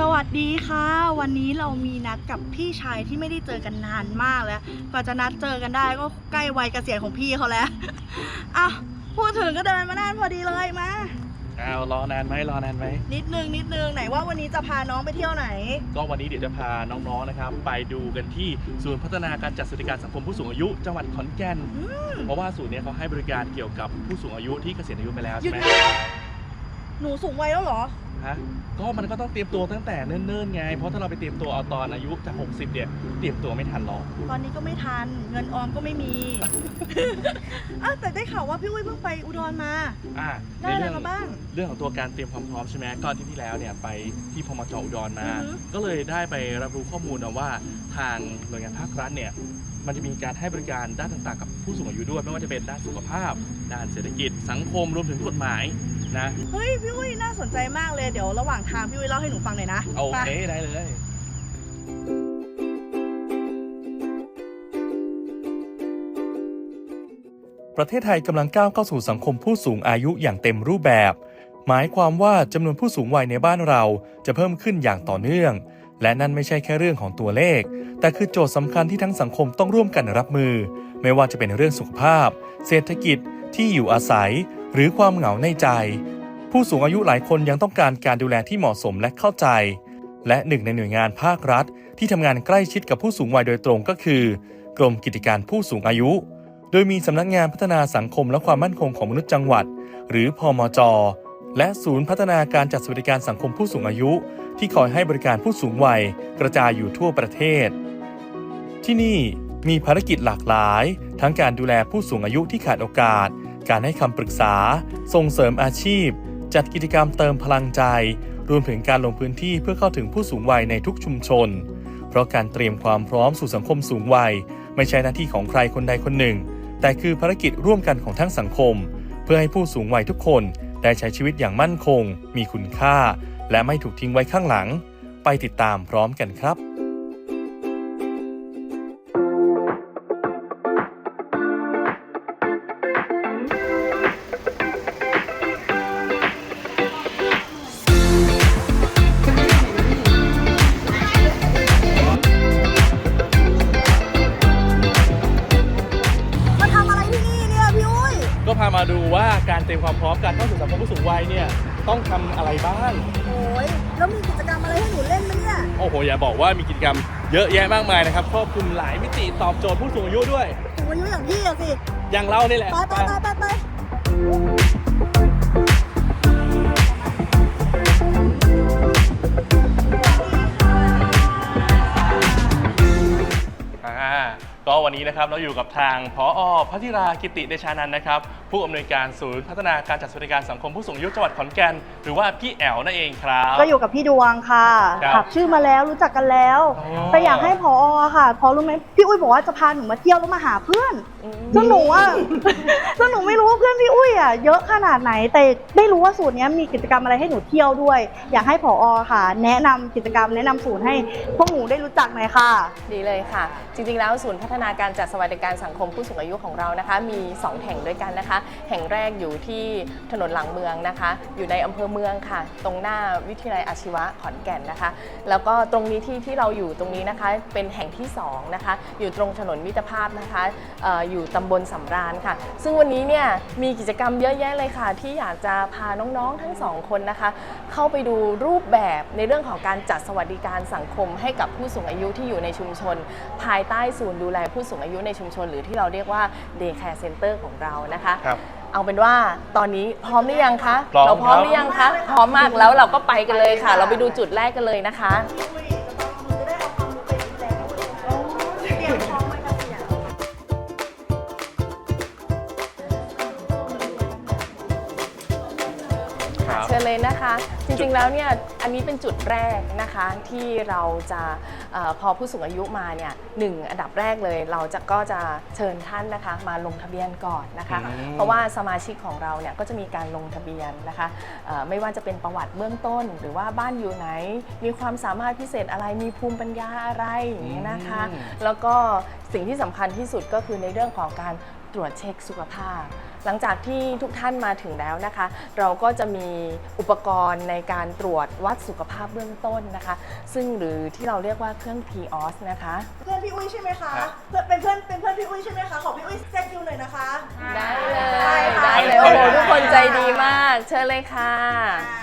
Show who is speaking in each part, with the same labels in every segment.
Speaker 1: สวัสดีค่ะ วันนี้เรามีนัดกับพี่ชายที่ไม่ได้เจอกันนานมากแล้วกว่าจะนัดเจอกันได้ก็ใกล้วัยเกษียณของพี่เขาแล้วอะพูดถึงก็เดินมานานพอดีเลยมา
Speaker 2: อ้าวรอนานไหมรอนานไหม
Speaker 1: นิดนึงนิดนึงไหนว่าวันนี้จะพาน้องไปเที่ยวไหน
Speaker 2: ก็วันนี้เดี๋ยวจะพาน้องๆนะครับ ไปดูกันที่ศูนย์พัฒนาการจัดสวัสดิการสังคมผู้สูงอายุจังหวัดขอนแก่น
Speaker 1: อืม
Speaker 2: เพราะว่าศูนย์เนี้เขาให้บริการเกี่ยวกับผู้สูงอายุที่เกษียณอายุไปแล้ว
Speaker 1: หยุ
Speaker 2: ใช่
Speaker 1: ด
Speaker 2: ไหม
Speaker 1: หนูสูงวัยแล้วเหรอ
Speaker 2: ฮะก็มันก็ต้องเตรียมตัวตั้งแต่เนิ่นๆไง เพราะถ้าเราไปเตรียมตัวเอาตอนอายุจาก60เนี่ยเตรียมตัวไม่ทันหรอก
Speaker 1: ตอนนี้ก็ไม่ทัน เงินออมก็ไม่มีอะแต่ได้ข่าวว่าพี่อุ้ยเพิ่งไปอุดรมา
Speaker 2: อะ
Speaker 1: ได้อะไร
Speaker 2: เรื่อง
Speaker 1: มาบ้าง
Speaker 2: เรื่องของตัวการเตรียมความพร้อมใช่ไหมก็อาที่ที่แล้วเนี่ยไปที่พมจอุดรมา
Speaker 1: อือฮึ
Speaker 2: ก็เลยได้ไปรับรู้ข้อมูลนะว่าทางหน่วยงานภาครัฐเนี่ยมันจะมีการให้บริการด้านต่างๆ กับผู้สูงอายุด้วย ไม่ว่าจะเป็นด้านสุขภาพ ด้านเศรษฐกิจ สังคมรวมถึงกฎหมาย นะ
Speaker 1: เฮ้ยพี่อุ้ยน่าสนใจมากเลยเดี๋ยวระหว่างทางพี่อุ้ยเล่าให้หนูฟังหน่อยนะ
Speaker 2: โอ
Speaker 1: ไป
Speaker 2: เคได้เลย
Speaker 3: ประเทศไทยกำลังก้าวเข้าสู่สังคมผู้สูงอายุอย่างเต็มรูปแบบ หมายความว่าจำนวนผู้สูงวัยในบ้านเราจะเพิ่มขึ้นอย่างต่อเนื่อง และนั่นไม่ใช่แค่เรื่องของตัวเลข แต่คือโจทย์สำคัญที่ทั้งสังคมต้องร่วมกันรับมือ ไม่ว่าจะเป็นเรื่องสุขภาพ เศรษฐกิจที่อยู่อาศัย หรือความเหงาในใจ ผู้สูงอายุหลายคนยังต้องการการดูแลที่เหมาะสมและเข้าใจ และหนึ่งในหน่วยงานภาครัฐ ที่ทำงานใกล้ชิดกับผู้สูงวัยโดยตรงก็คือ กรมกิจการผู้สูงอายุ โดยมีสำนักงานพัฒนาสังคมและความมั่นคงของมนุษย์จังหวัด หรือพอมจและศูนย์พัฒนาการจัดสวัสดิการสังคมผู้สูงอายุ ที่คอยให้บริการผู้สูงวัยกระจายอยู่ทั่วประเทศ ที่นี่มีภารกิจหลากหลาย ทั้งการดูแลผู้สูงอายุที่ขาดโอกาส การให้คำปรึกษา ส่งเสริมอาชีพ จัดกิจกรรมเติมพลังใจ รวมถึงการลงพื้นที่เพื่อเข้าถึงผู้สูงวัยในทุกชุมชน เพราะการเตรียมความพร้อมสู่สังคมสูงวัย ไม่ใช่หน้าที่ของใครคนใดคนหนึ่ง แต่คือภารกิจร่วมกันของทั้งสังคม เพื่อให้ผู้สูงวัยทุกคนได้ใช้ชีวิตอย่างมั่นคง มีคุณค่า และไม่ถูกทิ้งไว้ข้างหลัง ไปติดตามพร้อมกันครับ
Speaker 1: มา
Speaker 2: ดูว่าการเตรียมความพร้อมการเข้าสู่สังคมผู้สูงวัยเนี่ยต้องทำอะไรบ้าง
Speaker 1: โอ้ยแล้วมีกิจกรรมอะไรให้หนูเล่นไหมเนี่ย
Speaker 2: โอ้โห อย่าบอกว่ามีกิจกรรมเยอะแยะมากมายนะครับครอบคลุมหลายมิติตอบโจทย์ผู้สูงอายุด้วย
Speaker 1: สูงอายุอย่างพี่อะสิ
Speaker 2: อย่างเรานี่แหละ
Speaker 1: ไปไปไปไปไป
Speaker 2: อ่าก็วันนี้นะครับเราอยู่กับทางพอพัทิรากิติเดชานันท์นะครับ ผู้อำนวยการศูนย์พัฒนาการจัดสวัสดิการสังคมผู้สูงอายุจังหวัดขอนแก่น หรือว่าพี่แอลนั่นเองครับ
Speaker 1: ก็อยู่กับพี่ดวงค่ะ
Speaker 2: ครับ
Speaker 1: ขับชื่อมาแล้วรู้จักกันแล้ว
Speaker 2: อ๋อ
Speaker 1: แต่อยากให้พอค่ะพอรู้ไหมพี่อุ้ยบอกว่าจะพาหนูมาเที่ยวแล้วมาหาเพื่อนซึ่งหนูอะ ซึ่งหนูไม่รู้ว่าเพื่อนพี่อุ้ยอะเยอะขนาดไหนแต่ได้รู้ว่าศูนย์เนี้ยมีกิจกรรมอะไรให้หนูเที่ยวด้วย อยากให้พอค่ะ แนะนำกิจกรรมแนะนำศูนย์ให้พวกหนูได้รู้จักหน่อยค่ะ
Speaker 4: ดีเลยค่ะ จริงๆ แล้วศูนย์พัฒนาการจัดสวัสดิการสังคมผู้สูงอายุของเรานะคะ มี 2 แห่งด้วยกันนะคะแห่งแรกอยู่ที่ถนนหลังเมืองนะคะ อยู่ในอำเภอเมืองค่ะ ตรงหน้าวิทยาลัยอาชีวะขอนแก่นนะคะ แล้วก็ตรงนี้ที่ที่เราอยู่ตรงนี้นะคะเป็นแห่งที่2นะคะอยู่ตรงถนนมิตรภาพนะคะอออยู่ตำบลสำราญค่ะ ซึ่งวันนี้เนี่ยมีกิจกรรมเยอะแยะเลยค่ะ ที่อยากจะพาน้องๆทั้งสองคนนะคะ เข้าไปดูรูปแบบในเรื่องของการจัดสวัสดิการสังคมให้กับผู้สูงอายุที่อยู่ในชุมชน ภายใต้ศูนย์ดูแลผู้สูงอายุในชุมชน หรือที่เราเรียกว่า Day Care Center ของเรานะคะ
Speaker 2: ครับ
Speaker 4: เอาเป็นว่าตอนนี้พร้อมหรือยังคะ
Speaker 2: พร้อม
Speaker 4: เราพร้อม
Speaker 2: ครับ
Speaker 4: หรือยังคะพร้อมมากแล้วเราก็ไปกันเลยค่ะ เราไปดูจุดแรกกันเลยนะคะ จริงๆแล้วเนี่ยอันนี้เป็นจุดแรกนะคะที่เราจะเออพอผู้สูงอายุมาเนี่ยหนึ่งอันดับแรกเลย เราจะก็จะเชิญท่านนะคะ มาลงทะเบียนก่อนนะคะ
Speaker 2: อืม
Speaker 4: เพราะว่าสมาชิกของเราเนี่ยก็จะมีการลงทะเบียนนะคะเอ่อไม่ว่าจะเป็นประวัติเบื้องต้น หรือว่าบ้านอยู่ไหน มีความสามารถพิเศษอะไรมีภูมิปัญญาอะไรอย่างนี้ยนะคะ
Speaker 2: อืม
Speaker 4: แล้วก็สิ่งที่สำคัญที่สุดก็คือในเรื่องของการตรวจเช็คสุขภาพ หลังจากที่ทุกท่านมาถึงแล้วนะคะ เราก็จะมีอุปกรณ์ในการตรวจวัดสุขภาพเบื้องต้นนะคะ ซึ่งหรือที่เราเรียกว่าเครื่อง POS นะคะ
Speaker 1: เพื่อนพี่อุ้ยใช่ไหมคะ
Speaker 2: ครับ
Speaker 1: เพื่อนเป็นเพื่อนเป็นเพื่อนพี่อุ้ยใช่ไหมคะ ขอพี่อุ้ยแซกคิวหน่อยนะคะ
Speaker 4: ได้เลย
Speaker 1: ได้ค่ะ
Speaker 4: ได้เลยโอ้โหทุกคนใจดีมาก เชิญเลยค่ะ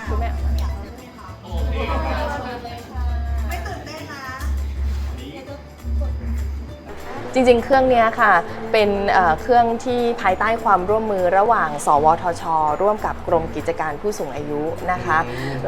Speaker 4: จริงๆ เครื่องเนี้ยค่ะ เป็นเอ่อเครื่องที่ภายใต้ความร่วมมือระหว่าง สวทช ร่วมกับกรมกิจการผู้สูงอายุนะคะ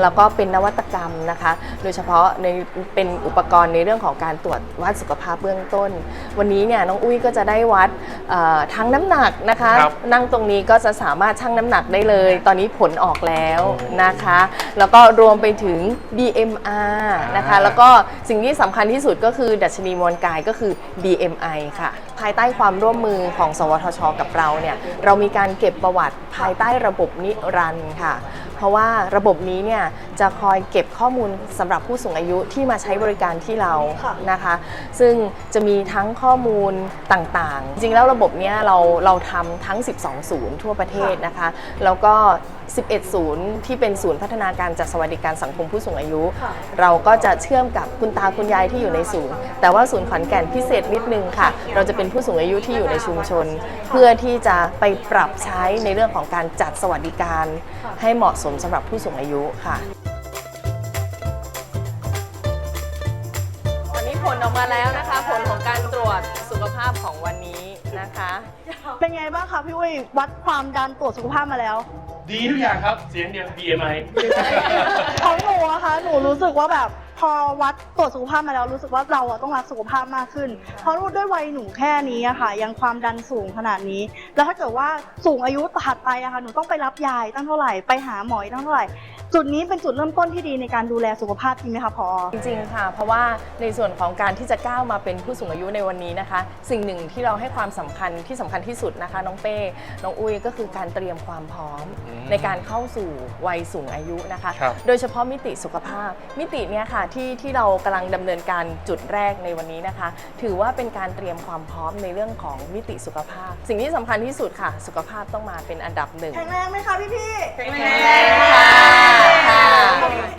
Speaker 4: แล้วก็เป็นนวัตกรรมนะคะ โดยเฉพาะในเป็นอุปกรณ์ในเรื่องของการตรวจวัดสุขภาพเบื้องต้น วันนี้เนี่ยน้องอุ้ยก็จะได้วัดเอ่อทั้งน้ำหนักนะคะ
Speaker 2: ครับ
Speaker 4: นั่งตรงนี้ก็จะสามารถชั่งน้ำหนักได้เลย ตอนนี้ผลออกแล้วนะคะ แล้วก็รวมไปถึง BMR นะคะ แล้วก็สิ่งที่สำคัญที่สุดก็คือดัชนีมวลกายก็คือ BMI ค่ะ ภายใต้ความร่วมมือของ สวทช กับเราเนี่ยเรามีการเก็บประวัติภายใต้ระบบนิรันดร์ค่ะ เพราะว่าระบบนี้เนี่ยจะคอยเก็บข้อมูลสำหรับผู้สูงอายุที่มาใช้บริการที่เรา
Speaker 1: ค่ะ
Speaker 4: นะคะ ซึ่งจะมีทั้งข้อมูลต่างๆ จริงๆแล้วระบบเนี้ยเราเราทำทั้ง 12 ศูนย์ทั่วประเทศนะคะ แล้วก็ 11 ศูนย์ที่เป็นศูนย์พัฒนาการจัดสวัสดิการสังคมผู้สูงอายุ
Speaker 1: ค่ะ
Speaker 4: เราก็จะเชื่อมกับคุณตาคุณยายที่อยู่ในศูนย์ แต่ว่าศูนย์ขอนแก่นพิเศษนิดนึงค่ะ เราจะเป็นผู้สูงอายุที่อยู่ในชุมชน เพื่อที่จะไปปรับใช้ในเรื่องของการจัดสวัสดิการ ให้เหมาะสมสำหรับผู้สูงอายุค่ะวันนี้ผลออกมาแล้วนะคะ ผลของการตรวจสุขภาพของวันนี้นะคะ
Speaker 1: เป็นไงบ้างคะพี่อุ้ยวัดความดันตรวจสุขภาพมาแล้ว
Speaker 2: ดีทุกอย่างครับ เสียงเดียว BMI
Speaker 1: ของหนูอะคะหนูรู้สึกว่าแบบพอวัดตรวจสุขภาพมาแล้วรู้สึกว่าเราอะต้องรักสุขภาพมากขึ้น เพราะด้วยวัยหนูแค่นี้อะค่ะ ยังความดันสูงขนาดนี้ แล้วถ้าเกิดว่าสูงอายุถัดไปอะค่ะหนูต้องไปรับยายตั้งเท่าไหร่ไปหาหมออีกตั้งเท่าไหร่ จุดนี้เป็นจุดเริ่มต้นที่ดีในการดูแลสุขภาพจริงไหมคะพอ
Speaker 4: จริงๆ ค่ะ เพราะว่าในส่วนของการที่จะก้าวมาเป็นผู้สูงอายุในวันนี้นะคะ สิ่งหนึ่งที่เราให้ความสำคัญที่สำคัญที่สุดนะคะ น้องเป้ น้องอุ้ยก็คือการเตรียมความพร้อม
Speaker 2: อืม
Speaker 4: ในการเข้าสู่วัยสูงอายุนะคะ
Speaker 2: ครับ
Speaker 4: โดยเฉพาะมิติสุขภาพ มิติเนี้ยค่ะที่ที่เรากำลังดำเนินการจุดแรกในวันนี้นะคะ ถือว่าเป็นการเตรียมความพร้อมในเรื่องของมิติสุขภาพ สิ่งที่สำคัญที่สุดค่ะ สุขภาพต้องมาเป็นอันดับหนึ่ง
Speaker 1: แข็งแรงไหมคะพี่พี่ๆ
Speaker 4: แข็งแรงค่ะค่ะ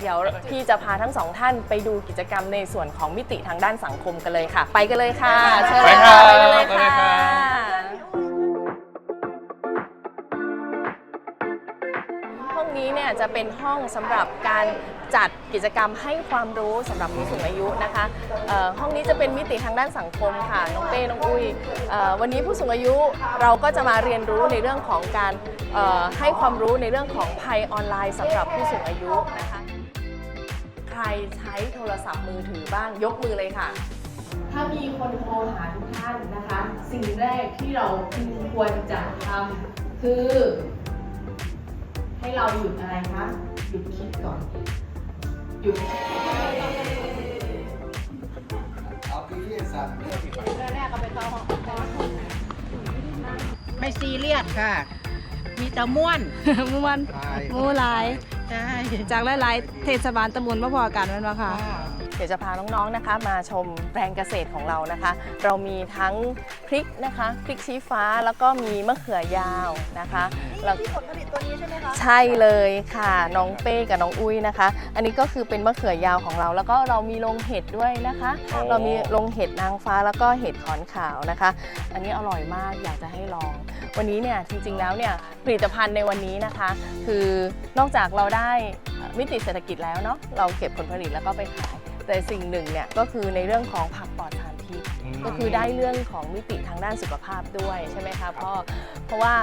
Speaker 4: เดี๋ยวพี่จะพาทั้งสองท่านไปดูกิจกรรมในส่วนของมิติทางด้านสังคมกันเลยค่ะ ไปกันเลยค่ะ เชิญเลยค่ะ
Speaker 2: ไป
Speaker 4: ไป
Speaker 2: ครั
Speaker 4: กับนเลย
Speaker 2: ไปเลย
Speaker 4: ค่ะ เนี่ยจะเป็นห้องสำหรับการจัดกิจกรรมให้ความรู้สำหรับผู้สูงอายุนะคะห้องนี้จะเป็นมิติทางด้านสังคมค่ะน้องเป้น้องอุ้ยวันนี้ผู้สูงอายุเราก็จะมาเรียนรู้ในเรื่องของการให้ความรู้ในเรื่องของภัยออนไลน์สำหรับผู้สูงอายุนะคะใครใช้โทรศัพท์มือถือบ้างยกมือเลยค่ะ ถ้ามีคนโทรหาทุกท่านนะคะ สิ่งแรกที่เราควรจะทำคือ ให้เราหยุดอะไรคะ หยุดคิดก่อน หยุด
Speaker 5: ไม่ซีเรียสค่ะ มีแต่ม่วน
Speaker 6: เมื่อวันหมู่หลาย
Speaker 5: ใช่
Speaker 6: จากหลายๆเทศบาลตำบลมาพอกันแมันมาค่ะ
Speaker 4: เดี๋ยวจะพาน้องๆนะคะมาชมแปลงเกษตรของเรานะคะ เรามีทั้งพริกนะคะพริกชี้ฟ้าแล้วก็มีมะเขือยาวนะคะแล้ว
Speaker 1: ที่ผลผลิตตัวนี้ใช่ไหมคะ
Speaker 4: ใช่เลยค่ะน้องเป้กับน้องอุ้ยนะคะ อันนี้ก็คือเป็นมะเขือยาวของเรา แล้วก็เรามีลงเห็ดด้วยนะคะ
Speaker 2: โอ้
Speaker 4: เรามีลงเห็ดนางฟ้าแล้วก็เห็ดขอนขาวนะคะ อันนี้อร่อยมากอยากจะให้ลอง วันนี้เนี่ยจริงๆแล้วเนี่ยผลิตภัณฑ์ในวันนี้นะคะ คือนอกจากเราได้มิติเศรษฐกิจแล้วเนาะเราเก็บผลผลิตแล้วก็ไปขาย แต่สิ่งหนึ่งเนี่ยก็คือในเรื่องของผักปลอดสารพิษ
Speaker 2: อืม
Speaker 4: ก็คือได้เรื่องของมิติทางด้านสุขภาพด้วยใช่ไหมคะพ่อเพราะว่า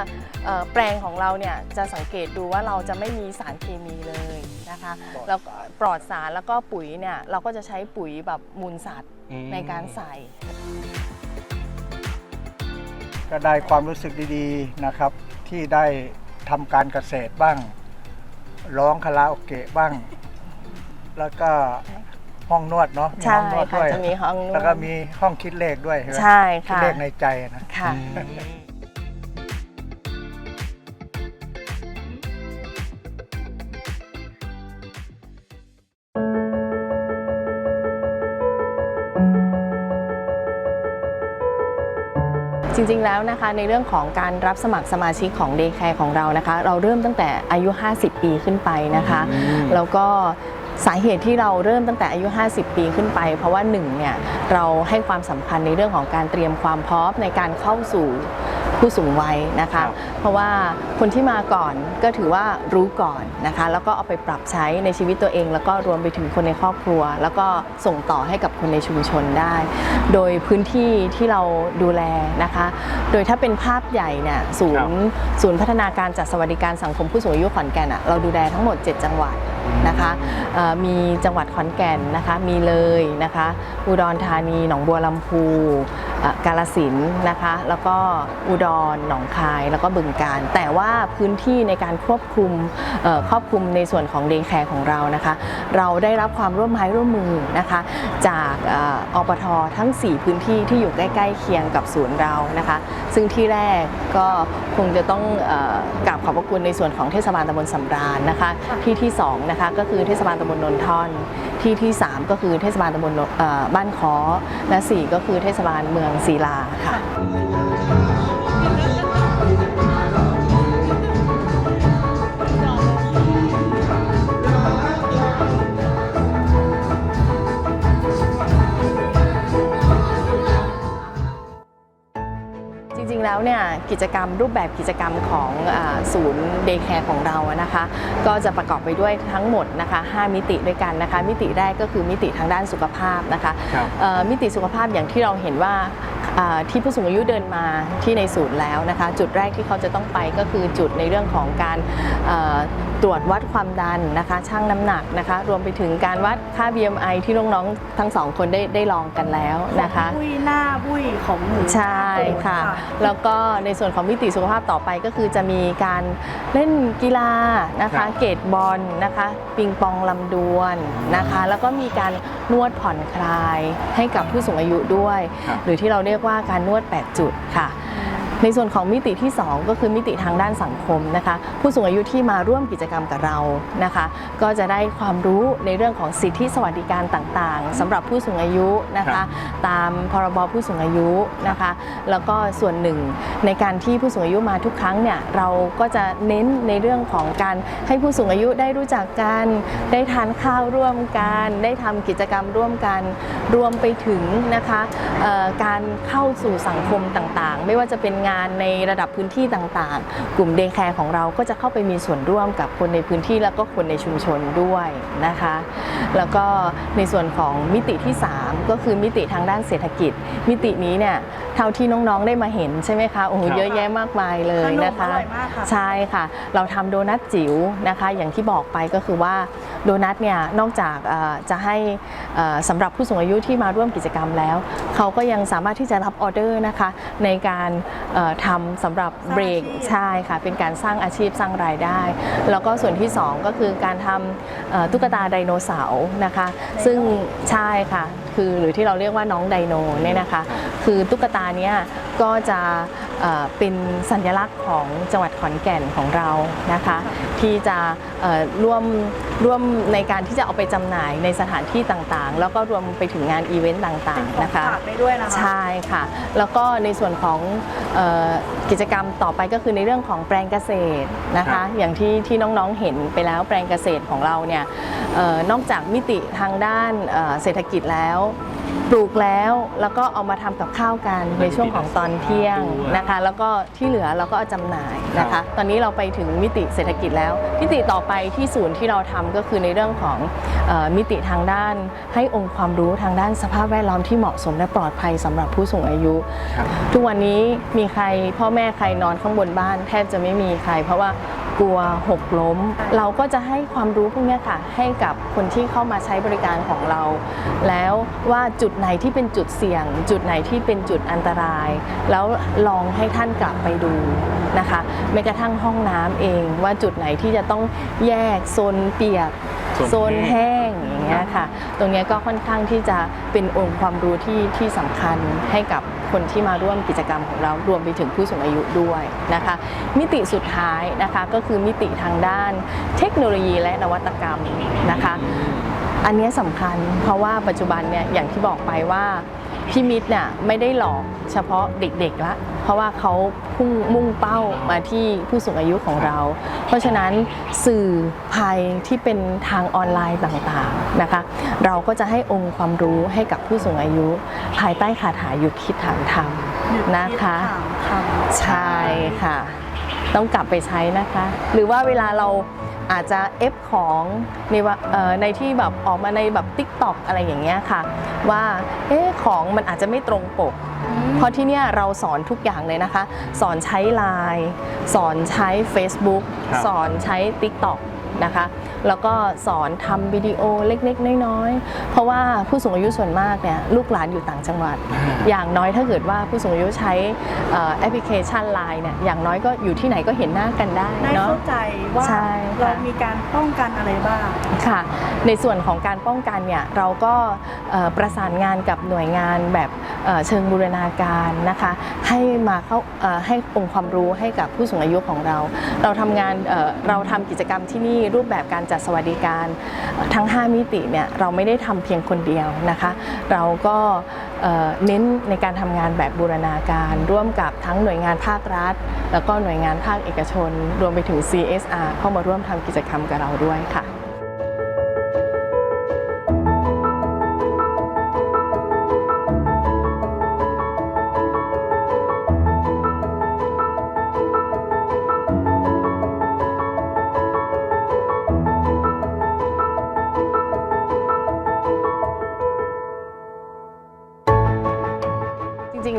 Speaker 4: เอ่อแปลงของเราเนี่ยจะสังเกตดูว่าเราจะไม่มีสารเคมีเลยนะคะแล้วปลอดสารแล้วก็ปุ๋ยเนี่ยเราก็จะใช้ปุ๋ยแบบมูลสัตว์
Speaker 2: อืม
Speaker 4: ในการใส่
Speaker 7: ก็ได้ความรู้สึกดีๆนะครับ ที่ได้ทำการเกษตรบ้าง ร้องคาราโอเกะบ้าง แล้วก็ ห้องนวดเนาะมี
Speaker 4: ใช่
Speaker 7: ห้องนวด
Speaker 4: ค่ะ
Speaker 7: ด้วย
Speaker 4: จะมีห้องนวด
Speaker 7: แล้วก็มีห้องคิดเลขด้วยเห็นไหม
Speaker 4: ใช่
Speaker 7: คิด
Speaker 4: ค่ะ
Speaker 7: เลขในใจนะ
Speaker 4: ค่ะจจริงๆ แล้วนะคะในเรื่องของการรับสมัครสมาชิกของ Day Care ของเรานะคะ เราเริ่มตั้งแต่อายุ 50 ปีขึ้นไปนะคะ แล้วก็ สาเหตุที่เราเริ่มตั้งแต่อายุ 50 ปีขึ้นไป เพราะว่าหนึ่งเนี่ยเราให้ความสำคัญในเรื่องของการเตรียมความพร้อมในการเข้าสู่ผู้สูงวัยนะคะ เพราะว่า คนที่มาก่อนก็ถือว่ารู้ก่อนนะคะ แล้วก็เอาไปปรับใช้ในชีวิตตัวเอง แล้วก็รวมไปถึงคนในครอบครัว แล้วก็ส่งต่อให้กับคนในชุมชนได้ โดยพื้นที่ที่เราดูแลนะคะ โดยถ้าเป็นภาพใหญ่เนี่ยศูนย์ศูนย์พัฒนาการจัดสวัสดิการสังคมผู้สูงอายุขอนแก่นอะเราดูแลทั้งหมด 7 จังหวัดนะคะเอ่อมีจังหวัดขอนแก่นนะคะ มีเลยนะคะ อุดรธานีหนองบัวลำพูเอ่อกาลสินธุ์นะคะ แล้วก็อุดรหนองคายแล้วก็บึงการแต่ว่าพื้นที่ในการควบคุมเอ่อครอบคลุมในส่วนของเดย์แคร์ของเรานะคะ เราได้รับความร่วมไม้ร่วมมือนะคะ จากเอ่ออปททั้ง 4 พื้นที่ที่อยู่ใกล้ ๆ เคียงกับศูนย์เรานะคะ ซึ่งที่แรกก็คงจะต้องเอ่อกราบขอบพระคุณในส่วนของเทศบาลตำบลสำราญนะคะ ที่ที่2นะคะก็คือเทศบาลตำบลนนท่อนที่ที่ 3 ก็คือเทศบาลตำบลนเอ่อบ้านค้อและ 4 ก็คือเทศบาลเมืองศรีลาค่ะ ริง ๆ แล้วเนี่ยกิจกรรมรูปแบบกิจกรรมของอาศูนย์เดย์แคร์ของเราอะนะคะ ก็จะประกอบไปด้วยทั้งหมดนะคะ 5 มิติด้วยกันนะคะ มิติแรกก็คือมิติทางด้านสุขภาพนะคะ
Speaker 2: ครับ
Speaker 4: เอ่อมิติสุขภาพอย่างที่เราเห็นว่าอ่าที่ผู้สูงอายุเดินมาที่ในศูนย์แล้วนะคะ จุดแรกที่เขาจะต้องไปก็คือจุดในเรื่องของการเอ่อตรวจวัดความดันนะคะชั่งน้ำหนักนะคะ รวมไปถึงการวัดค่า BMI ที่น้องๆทั้งสองคนได้ได้ลองกันแล้วนะคะ
Speaker 1: บุ้ยหน้าบุ้ยของหนู
Speaker 4: ใช่ค่ะแล้วก็ในส่วนของมิติสุขภาพต่อไปก็คือจะมีการเล่นกีฬานะ
Speaker 2: ครั
Speaker 4: คะ
Speaker 2: บ
Speaker 4: เกตบอลนะคะ ปิงปองลำดวนนะคะ แล้วก็มีการนวดผ่อนคลายให้กับผู้สูงอายุด้วย
Speaker 2: ครับ
Speaker 4: หรือที่เราเรียกว่าการนวด 8 จุดค่ะ ในส่วนของมิติที่ 2 ก็คือมิติทางด้านสังคมนะคะ ผู้สูงอายุที่มาร่วมกิจกรรมกับเรานะคะ ก็จะได้ความรู้ในเรื่องของสิทธิสวัสดิการต่างๆสำหรับผู้สูงอายุนะ
Speaker 2: ครั
Speaker 4: คะ
Speaker 2: บ
Speaker 4: ตามพรบผู้สูงอายุนะคะ แล้วก็ส่วนหนึ่งในการที่ผู้สูงอายุมาทุกครั้งเนี่ยเราก็จะเน้นในเรื่องของการให้ผู้สูงอายุได้รู้จักกันได้ทานข้าวร่วมกัน ได้ทำกิจกรรมร่วมกันรวมไปถึงนะคะเอ่อการเข้าสู่สังคมต่างๆ ไม่ว่าจะเป็นงานในระดับพื้นที่ต่างๆ กลุ่มเดย์แคร์ของเราก็จะเข้าไปมีส่วนร่วมกับคนในพื้นที่แล้วก็คนในชุมชนด้วยนะคะ แล้วก็ในส่วนของมิติที่ 3 ก็คือมิติทางด้านเศรษฐกิจ มิตินี้เนี่ยเท่าที่น้องๆได้มาเห็นใช่ไหมคะโอ้โห
Speaker 2: ครับ
Speaker 4: เยอะแยะมากมายเลยนะคะ
Speaker 1: ขนมอร่อยมากค่ะ
Speaker 4: ใช่ค่ะ เราทำโดนัทจิ๋วนะคะ อย่างที่บอกไปก็คือว่าโดนัทเนี่ยนอกจากเอ่อจะให้เอ่อสำหรับผู้สูงอายุที่มาร่วมกิจกรรมแล้ว เขาก็ยังสามารถที่จะรับออเดอร์นะคะในการเอ่อทำสำหรับเบรก
Speaker 1: สร้างอาชีพ
Speaker 4: ใช่ค่ะ เป็นการสร้างอาชีพสร้างรายได้ แล้วก็ส่วนที่ 2 ก็คือการทำเอ่อตุ๊กตาไดโนเสาร์นะคะ ซึ่งใช่ค่ะ คือหรือที่เราเรียกว่าน้องไดโนเนี่ยนะคะ คือตุ๊กตาเนี้ยก็จะเอ่อเป็นสัญลักษณ์ของจังหวัดขอนแก่นของเรานะคะ ที่จะเอ่อร่วมร่วมในการที่จะเอาไปจำหน่ายในสถานที่ต่างๆ แล้วก็รวมไปถึงงานอีเวนต์ต่าง
Speaker 1: เป็นของ
Speaker 4: ๆนะคะ
Speaker 1: ฝากได้ด้วยนะคะ
Speaker 4: ใช่ค่ะ แล้วก็ในส่วนของเออกิจกรรมต่อไปก็คือในเรื่องของแปลงเกษตรนะ
Speaker 2: ครั
Speaker 4: คะ
Speaker 2: บ
Speaker 4: อย่างที่ที่น้องๆเห็นไปแล้วแปลงเกษตรของเราเนี่ยเออ นอกจากมิติทางด้านเอ่อเศรษฐกิจแล้ว ปลูกแล้วแล้วก็เอามาทำกับข้าวกันในช่วงของตอนเที่ยงนะคะ แล้วก็ที่เหลือเราก็เอาจำหน่ายนะ
Speaker 2: ครั
Speaker 4: คะ
Speaker 2: บ
Speaker 4: ตอนนี้เราไปถึงมิติเศรษฐกิจแล้ว มิติต่อไปที่ศูนย์ที่เราทำก็คือในเรื่องของเออมิติทางด้านให้องค์ความรู้ทางด้านสภาพแวดล้อมที่เหมาะสมและปลอดภัยสำหรับผู้สูงอายุ
Speaker 2: ครับ
Speaker 4: ทุกวันนี้มีใครพ่อแม่ใครนอนข้างบนบ้าน แทบจะไม่มีใคร เพราะว่า กลัวหกล้ม เราก็จะให้ความรู้พวกเนี้ยค่ะ ให้กับคนที่เข้ามาใช้บริการของเรา แล้วว่าจุดไหนที่เป็นจุดเสี่ยง จุดไหนที่เป็นจุดอันตราย แล้วลองให้ท่านกลับไปดูนะคะแม้กระทั่งห้องน้ำเองว่าจุดไหนที่จะต้องแยกโซนเปียก
Speaker 2: โซ
Speaker 4: โซ
Speaker 2: น
Speaker 4: น
Speaker 2: แห้ง
Speaker 4: แห้งอย่างเงี้ยค่ะ ตรงเนี้ยก็ค่อนข้างที่จะเป็นองค์ความรู้ที่ที่สำคัญให้กับคนที่มาร่วมกิจกรรมของเรารวมไปถึงผู้สูงอายุด้วยนะคะ มิติสุดท้ายนะคะก็คือมิติทางด้านเทคโนโลยีและนวัตกรรมนะคะอันเนี้ยสำคัญเพราะว่าปัจจุบันเนี่ยอย่างที่บอกไปว่าพี่มิตรเนี่ยไม่ได้หลอกเฉพาะเด็กๆละเพ ราะว่าเขาพุ่งมุ่งเป้ามาที่ผู้สูงอายุของเรา เพราะฉะนั้นสื่อภัยที่เป็นทางออนไลน์ต่างๆนะคะ เราก็จะให้องค์ความรู้ให้กับผู้สูงอายุ ภายใต้คาถาหยุดคิดฐานธรรมนะคะใช่ค่ะ ต้องกลับไปใช้นะคะ หรือว่าเวลาเราอาจจะเอฟของในว่าเอ่อในที่แบบออกมาในแบบ t ิ k t o k อะไรอย่างเงี้ยค่ะ ว่าเอ๊ะของมันอาจจะไม่ตรงปก เพราะที่เนี่ยเราสอนทุกอย่างเลยนะคะ สอนใช้ Line สอนใช้ Facebook
Speaker 2: ครับ
Speaker 4: สอนใช้ TikTok นะคะ แล้วก็สอนทำวิดีโอเล็กๆ น้อยๆ เพราะว่าผู้สูงอายุส่วนมากเนี่ยลูกหลานอยู่ต่างจังหวัด อย่างน้อยถ้าเกิดว่าผู้สูงอายุใช้เอ่อแอปพลิเคชัน Line เนี่ยอย่างน้อยก็อยู่ที่ไหนก็เห็นหน้ากันได้
Speaker 1: ได้
Speaker 4: เนาะ
Speaker 1: เข้าใจว่า
Speaker 4: ใช่ค่ะ
Speaker 1: เรามีการป้องกันอะไรบ้าง
Speaker 4: ค่ะ ในส่วนของการป้องกันเนี่ยเราก็เอ่อประสานงานกับหน่วยงานแบบเอ่อเชิงบูรณาการนะคะให้มาเข้าเอ่อให้องค์ความรู้ให้กับผู้สูงอายุของเรา เราทำงานเอ่อเราทำกิจกรรมที่นี่รูปแบบการจัดสวัสดิการทั้ง 5 มิติเนี่ยเราไม่ได้ทำเพียงคนเดียวนะคะ เราก็เอ่อเน้นในการทำงานแบบบูรณาการ ร่วมกับทั้งหน่วยงานภาครัฐ แล้วก็หน่วยงานภาคเอกชน รวมไปถึง CSR เข้ามาร่วมทำกิจกรรมกับเราด้วยค่ะ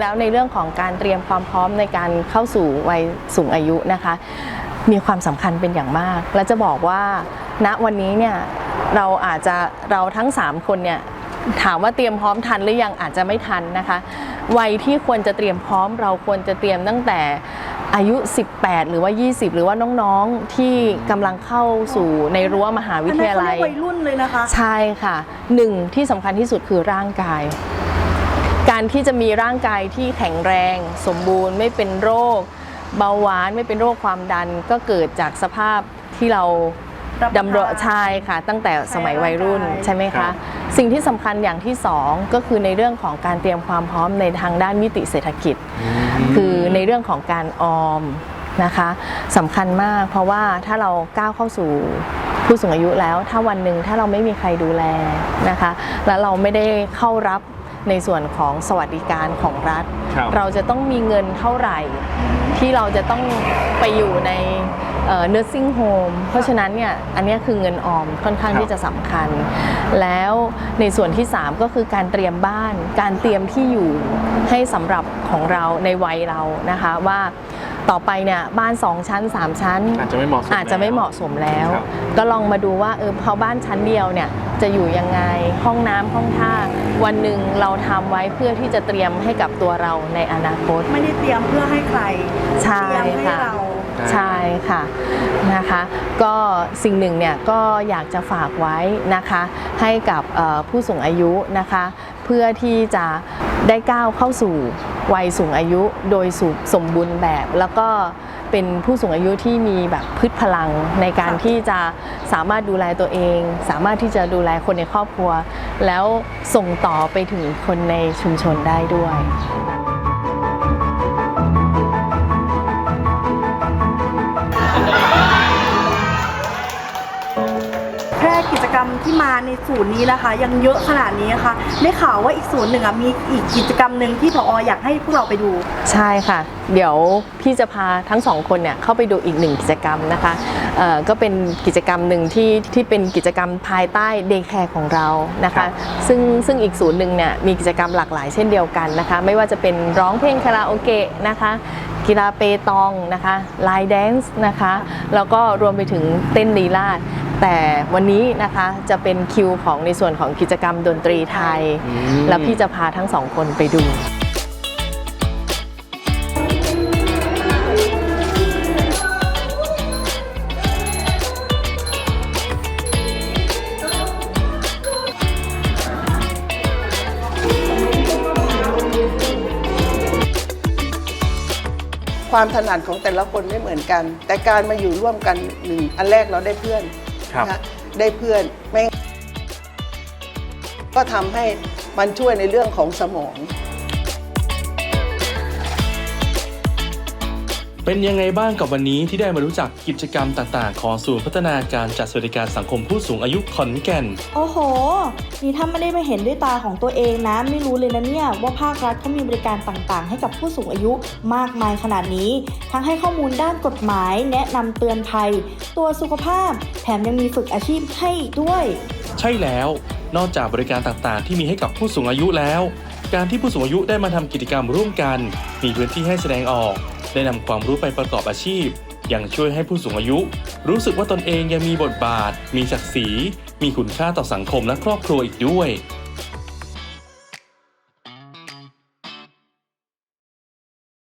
Speaker 4: แล้วในเรื่องของการเตรียมความพร้อมในการเข้าสู่วัยสูงอายุนะคะ มีความสำคัญเป็นอย่างมาก และจะบอกว่าณวันนี้เนี่ยเราอาจจะเราทั้ง 3 คนเนี่ยถามว่าเตรียมพร้อมทันหรือยังอาจจะไม่ทันนะคะ วัยที่ควรจะเตรียมพร้อม เราควรจะเตรียมตั้งแต่อายุ 18 หรือว่า 20 หรือว่าน้องๆที่กำลังเข้าสู่ในรั้วมหาวิทยาลัย
Speaker 1: อันนั้นเขาเรียกวัยรุ่นเลยนะคะ
Speaker 4: ใช่ค่ะหนึ่งที่สำคัญที่สุดคือร่างกาย การที่จะมีร่างกายที่แข็งแรง สมบูรณ์ไม่เป็นโรค เบาหวานไม่เป็นโรคความดันก็เกิดจากสภาพที่เรา
Speaker 1: รับประทาน
Speaker 4: ดำรงชายค่ะ ตั้งแต่สมัยวัยรุ่น
Speaker 1: ใช้ร่างกาย
Speaker 4: ใช่ไหม
Speaker 2: ครั
Speaker 4: คะ
Speaker 2: บ
Speaker 4: สิ่งที่สำคัญอย่างที่สองก็คือในเรื่องของการเตรียมความพร้อมในทางด้านมิติเศรษฐกิจ คือในเรื่องของการออมนะคะสำคัญมากเพราะว่าถ้าเราก้าวเข้าสู่ผู้สูงอายุแล้ว ถ้าวันหนึ่งถ้าเราไม่มีใครดูแลนะคะ แล้วเราไม่ได้เข้ารับ ในส่วนของสวัสดิการของรัฐ
Speaker 2: ครับ
Speaker 4: เราจะต้องมีเงินเท่าไหร่ ที่เราจะต้องไปอยู่ในเอ่อ nursing home เพราะฉะนั้นเนี่ยอันเนี้ยคือเงินออมค่อนข้าง
Speaker 2: ครับ
Speaker 4: ที่จะสำคัญ แล้วในส่วนที่ 3 ก็คือการเตรียมบ้าน การเตรียมที่อยู่ให้สำหรับของเราในวัยเรานะคะว่า ต่อไปเนี่ยบ้าน 2 ชั้น 3 ชั้น
Speaker 2: อาจจะไม่เหมาะสม
Speaker 4: อาจจะไม่เหมาะสมแล้ว
Speaker 2: ครับ
Speaker 4: ก็ลองมาดูว่าเออพอบ้านชั้นเดียวเนี่ยจะอยู่ยังไงห้องน้ำห้องท่า วันหนึ่งเราทำไว้เพื่อที่จะเตรียมให้กับตัวเราในอนาคต
Speaker 1: ไม่ได้เตรียมเพื่อให้ใคร
Speaker 4: ใช่
Speaker 1: เตรียมให้
Speaker 4: ค่ะ
Speaker 1: เรา
Speaker 4: ใช่ค่ะนะคะ ก็สิ่งหนึ่งเนี่ยก็อยากจะฝากไว้นะคะ ให้กับเอ่อผู้สูงอายุนะคะเพื่อที่จะได้ก้าวเข้าสู่วัยสูงอายุโดยสุสมบูรณ์แบบ แล้วก็เป็นผู้สูงอายุที่มีแบบพืชพลังในการ
Speaker 1: ค่ะ
Speaker 4: ที่จะสามารถดูแลตัวเอง สามารถที่จะดูแลคนในครอบครัว แล้วส่งต่อไปถึงคนในชุมชนได้ด้วย
Speaker 1: แค่กิจกรรมที่มาในศูนย์นี้นะคะ ยังเยอะขนาดนี้นะคะได้ข่าวว่าอีกศูนย์หนึ่งอะมีอีกกิจกรรมหนึ่งที่ผออยากให้พวกเราไปดู
Speaker 4: ใช่ค่ะ เดี๋ยวพี่จะพาทั้งสองคนเนี่ยเข้าไปดูอีกหนึ่งกิจกรรมนะคะเอ่อก็เป็นกิจกรรมหนึ่งที่ที่เป็นกิจกรรมภายใต้เดย์แคร์ของเรานะ
Speaker 2: ครั
Speaker 4: คะ
Speaker 2: บ
Speaker 4: ซึ่งซึ่งอีกศูนย์หนึ่งเนี่ยมีกิจกรรมหลากหลายเช่นเดียวกันนะคะ ไม่ว่าจะเป็นร้องเพลงคาราโอเกะนะคะ กีฬาเปตองนะคะไลน์แดนซ์นะคะ แล้วก็รวมไปถึงเต้นลีลาด แต่วันนี้นะคะจะเป็นคิวของในส่วนของกิจกรรมดนตรีไทย แล้วพี่จะพาทั้งสองคนไปดู
Speaker 8: ความถนัดของแต่ละคนไม่เหมือนกัน แต่การมาอยู่ร่วมกันหนึ่งอันแรกเราได้เพื่อน
Speaker 2: ครับ
Speaker 8: นะได้เพื่อนไม่
Speaker 9: ก็ทำให้มันช่วยในเรื่องของสมอง
Speaker 3: เป็นยังไงบ้างกับวันนี้ที่ได้มารู้จักกิจกรรมต่างๆ ของศูนย์พัฒนาการจัดสวัสดิการสังคมผู้สูงอายุขอนแก่น
Speaker 6: โอ้โห นี่ถ้าไม่ได้มาเห็นด้วยตาของตัวเองนะ ไม่รู้เลยนะเนี่ย ว่าภาครัฐเขามีบริการต่างๆ ให้กับผู้สูงอายุมากมายขนาดนี้ ทั้งให้ข้อมูลด้านกฎหมาย แนะนำเตือนภัย ตัวสุขภาพ แถมยังมีฝึกอาชีพให้อีกด้วย
Speaker 3: ใช่แล้ว นอกจากบริการต่างๆ ที่มีให้กับผู้สูงอายุแล้ว การที่ผู้สูงอายุได้มาทำกิจกรรมร่วมกัน มีพื้นที่ให้แสดงออก ได้นำความรู้ไปประกอบอาชีพ ยังช่วยให้ผู้สูงอายุ รู้สึกว่าตนเองยังมีบทบาท มีศักดิ์ศรี มีคุณค่าต่อสังคมและครอบครัวอีกด้วย